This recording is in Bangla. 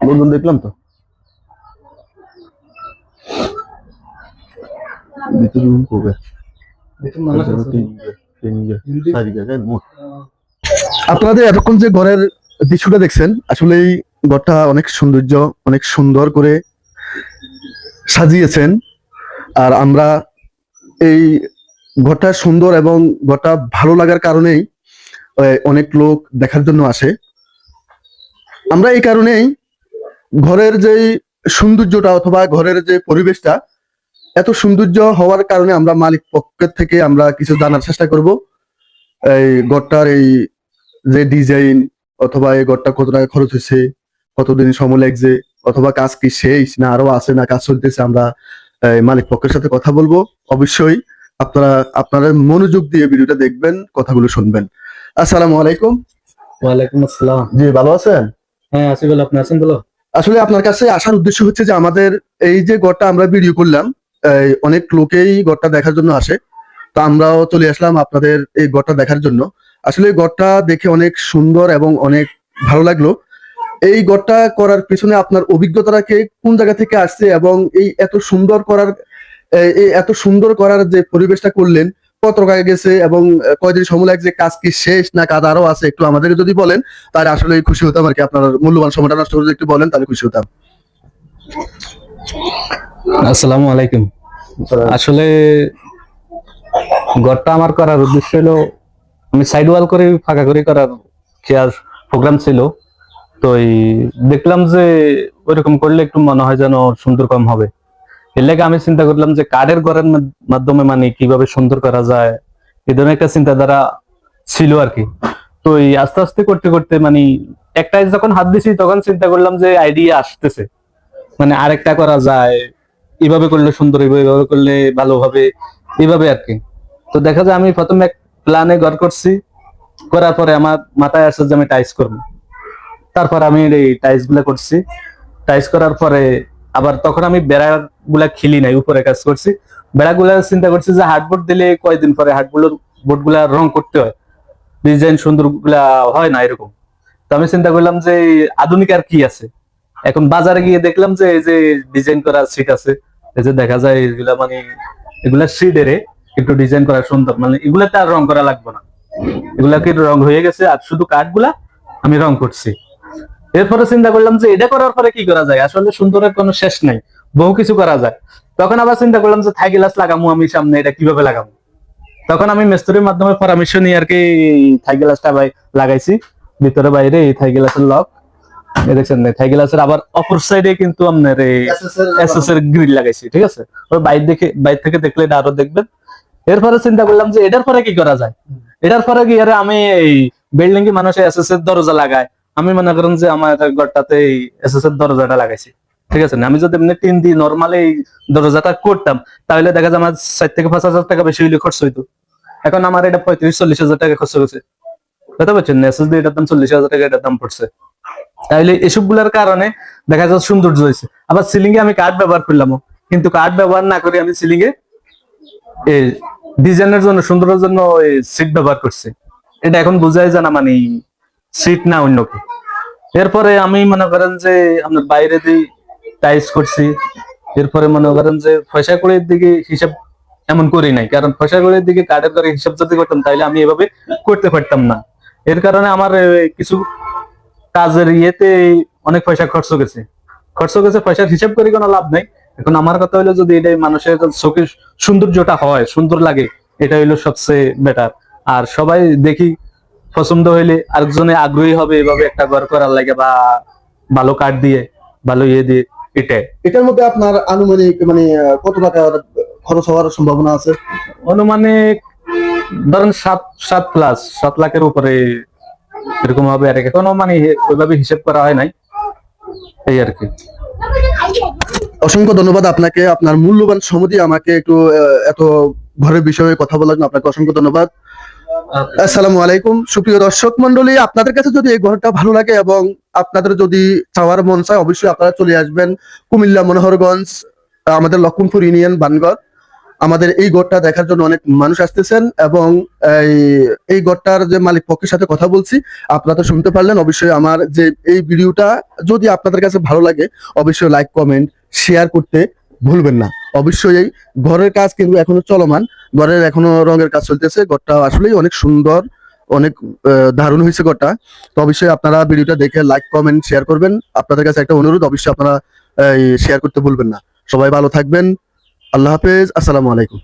লোকজন দেখলাম তো। ভিতরে কবে? আপনাদের এতক্ষণ যে ঘরের দৃশ্যটা দেখছেন আসলে এই ঘরটা অনেক সৌন্দর্য অনেক সুন্দর করে সাজিয়েছেন। আর আমরা এই ঘরটা সুন্দর এবং ঘরটা ভালো লাগার কারণেই অনেক লোক দেখার জন্য আসে। আমরা এই কারণেই ঘরের যে সৌন্দর্যটা অথবা ঘরের যে পরিবেশটা এত সৌন্দর্য হওয়ার কারণে আমরা মালিক পক্ষের থেকে আমরা কিছু জানার চেষ্টা করব। এই ঘরটার এই যে ডিজাইন অথবা এই ঘরটা কত টাকা খরচ হয়েছে কতদিন সময় লাগছে অথবা কাজ কি শেষ না আরও আছে না কাজ চলতেছে আমরা এই মালিক পক্ষের সাথে কথা বলব। অবশ্যই আপনারা আপনারা মনোযোগ দিয়ে ভিডিওটা দেখবেন কথাগুলো শুনবেন। আসসালামু আলাইকুম। ওয়ালাইকুম আসসালাম। জি ভালো আছেন? হ্যাঁ বলো আপনি আছেন বলো? আসলে আপনার কাছে আসার উদ্দেশ্য হচ্ছে যে আমাদের এই যে গড়টা আমরা ভিডিও করলাম অনেক লোকেই গড়টা দেখার জন্য আসে। তো আমরাও চলে আসলাম আপনাদের এই গড়টা দেখার জন্য। আসলে গড়টা দেখে অনেক সুন্দর এবং অনেক ভালো লাগল। এই গড়টা করার পিছনে আপনার অভিজ্ঞতাটাকে কোন জায়গা থেকে আসছে এবং এই এত সুন্দর করার এত সুন্দর করার যে পরিবেশটা করলেন গেছে এবং কয়দিন সময় লাগছে, কাজ কি শেষ না কাজ আরও আছে, একটু যদি বলেন, তাহলে আসলে খুশি হতাম আর কি। আপনার মূল্যবান সময়টা নষ্ট একটু বলেন, তাহলে খুশি হতাম। আসসালামু আলাইকুম। আসলে আমার করার উদ্দেশ্য হলো, আমি সাইড ওয়াল করে ফাঁকা করে করার চেয়ার প্রোগ্রাম ছিল। তো দেখলাম যে ওইরকম করলে একটু মনে হয় যেন সুন্দর কম হবে। এর লেগে আমি চিন্তা করলাম যে কাঠের ঘরের মাধ্যমে মানে কীভাবে সুন্দর করা যায়, এই ধরনের একটা চিন্তাধারা ছিল আর কি। তো এই আস্তে আস্তে করতে করতে মানে একটা যখন হাত দিছি, তখন চিন্তা করলাম যে আইডিয়া আসতেছে। মানে আরেকটা করা যায়, এভাবে করলে সুন্দর এভাবে করলে ভালো হবে এইভাবে আর কি। তো দেখা যায় আমি প্রথমে এক প্ল্যানে ঘর করছি, করার পরে আমার মাথায় আসছে যে আমি টাইস করব। তারপর আমি এই টাইসগুলা করছি। টাইস করার পরে আবার তখন আমি বেড়া গুলা খিলি নাই, উপরে কাজ করছি। বেড়া গুলা চিন্তা করছি যে হার্ডবোর্ড দিলে কয়দিন পরে হার্ডবোর্ড বোর্ডগুলা রং করতে হয়। ডিজাইন সুন্দরগুলা হয় না এরকম। তো আমি চিন্তা করলাম যে আধুনিক আর কি আছে? এখন বাজারে গিয়ে দেখলাম যে এই যে ডিজাইন করা সিট আছে, এই যে দেখা যায় এগুলা মানে এগুলা সিডেরে একটু ডিজাইন করা সুন্দর। মানে এগুলাতে আর রং করা লাগবে না। এগুলা কি রং হয়ে গেছে আর শুধু কাঠগুলা আমি রং করছি। এরপরে চিন্তা করলাম যে এটা করার পরে কি করা যায়? আসলে সুন্দরের কোনো শেষ নাই। বহু কিছু করা যায়। তখন আবার চিন্তা করলাম যে থাই গ্লাস লাগামো আমি সামনে এটা কীভাবে লাগাবো তখন আমি মিস্ত্রির মাধ্যমে পরামর্শ নিয়ে আর কি থাই গ্লাসটা ভাই লাগাইছি। ভিতরে বাইরে এই থাই গ্লাসের লক। দেখছেন থাই গ্লাসের আবার অপর সাইডে কিন্তু আপনার এসএস এর গ্রিল লাগাইছি ঠিক আছে? ওই বাইর দেখে বাইর থেকে দেখলে এটা আরও দেখবেন। এরপরে চিন্তা করলাম যে এটার পরে কি করা যায়? এটার পরে কি আরে আমি এই বিল্ডিং এ মানুষ এসএস এর দরজা লাগায় আমি মনে করেন যে আমার ঘরটাতে এসএস এর দরজাটা লাগাইছি। ঠিক আছে আমি যদি এমনি টিন দিয়ে নর্মালি দরজাটা করতাম, তাহলে দেখা যায় আমার ষাট থেকে পাঁচ হাজার টাকা বেশি হইলে খরচ হইতো। এখন আমার এটা পঁয়ত্রিশ, চল্লিশ হাজার টাকা খরচ হয়েছে বুঝতে পারছেন এসএস এটার দাম চল্লিশ হাজার টাকা, এটার দাম পড়ছে। তাহলে এসবগুলার কারণে দেখা যায় সৌন্দর্য হয়েছে আবার সিলিং এ আমি কাঠ ব্যবহার করলাম কিন্তু কাঠ ব্যবহার না করে আমি সিলিং এ ডিজাইনের জন্য, সুন্দরের জন্য সিট ব্যবহার করছি। এটা এখন বোঝাই জানা মানে সিট না অন্য এরপরে আমি মনে করেন যে আপনার বাইরে দিয়ে টাইস করছি। এরপরে মনে করেন যে পয়সা কড়ির দিকে হিসাব এমন করি নাই। কারণ পয়সা কড়ির দিকে কাঠের করে হিসাব যদি করতাম, তাহলে আমি এভাবে করতে পারতাম না। এর কারণে আমার কিছু কাজের ইয়েতে অনেক পয়সা খরচ গেছে। খরচ গেছে, পয়সার হিসাব করে কোনো লাভ নাই। এখন আমার কথা হলো যদি এটাই মানুষের চোখে সৌন্দর্যটা হয়, সুন্দর লাগে, এটা হইল সবচেয়ে বেটার আর সবাই দেখি পছন্দ হইলে আরেকজনে আগ্রহী হবে এভাবে একটা ঘর করার লাগে বা ভালো কাঠ দিয়ে ভালো ইয়ে দিয়ে এটাই এটার মধ্যে আপনার আনুমানিক মানে কত টাকা খরচ হওয়ার সম্ভাবনা আছে? অনুমানিক ধরেন সাত সাত প্লাস সাত লাখের উপরে এরকম হবে আর। এখনও মানে ওইভাবে হিসেব করা হয় নাই এই আর কি। অসংখ্য ধন্যবাদ আপনাকে। আপনার মূল্যবান সমতি আমাকে একটু এত ঘরের বিষয়ে কথা বলার জন্য আপনাকে অসংখ্য ধন্যবাদ। আসসালামু আলাইকুম, সুপ্রিয় দর্শক মন্ডলী আপনাদের কাছে যদি এই ঘরটা ভালো লাগে এবং আপনাদের যদি চাওয়ার মন চায়, অবশ্যই আপনারা চলে আসবেন কুমিল্লা মনোহরগঞ্জ, আমাদের লক্ষণপুর ইউনিয়ন, বানগড়। আমাদের এই গড়টা দেখার জন্য অনেক মানুষ আসতেছেন এবং এই এই গড়টার যে মালিক পক্ষের সাথে কথা বলছি, আপনারা তো শুনতে পারলেন, অবশ্যই আমার যে এই ভিডিওটা যদি আপনাদের কাছে ভালো লাগে, অবশ্যই লাইক কমেন্ট শেয়ার করতে ভুলবেন না। অবশ্যই ঘরের কাজ কিন্তু এখনও চলমান। ঘরের এখনও রঙের কাজ চলতেছে। ঘরটা আসলেই অনেক সুন্দর, অনেক দারুণ হয়েছে ঘরটা। তো অবশ্যই আপনারা ভিডিওটা দেখে লাইক কমেন্ট শেয়ার করবেন। আপনাদের কাছে একটা অনুরোধ, অবশ্যই আপনারা শেয়ার করতে ভুলবেন না। সবাই ভালো থাকবেন। আল্লাহ হাফেজ। আসসালামু আলাইকুম।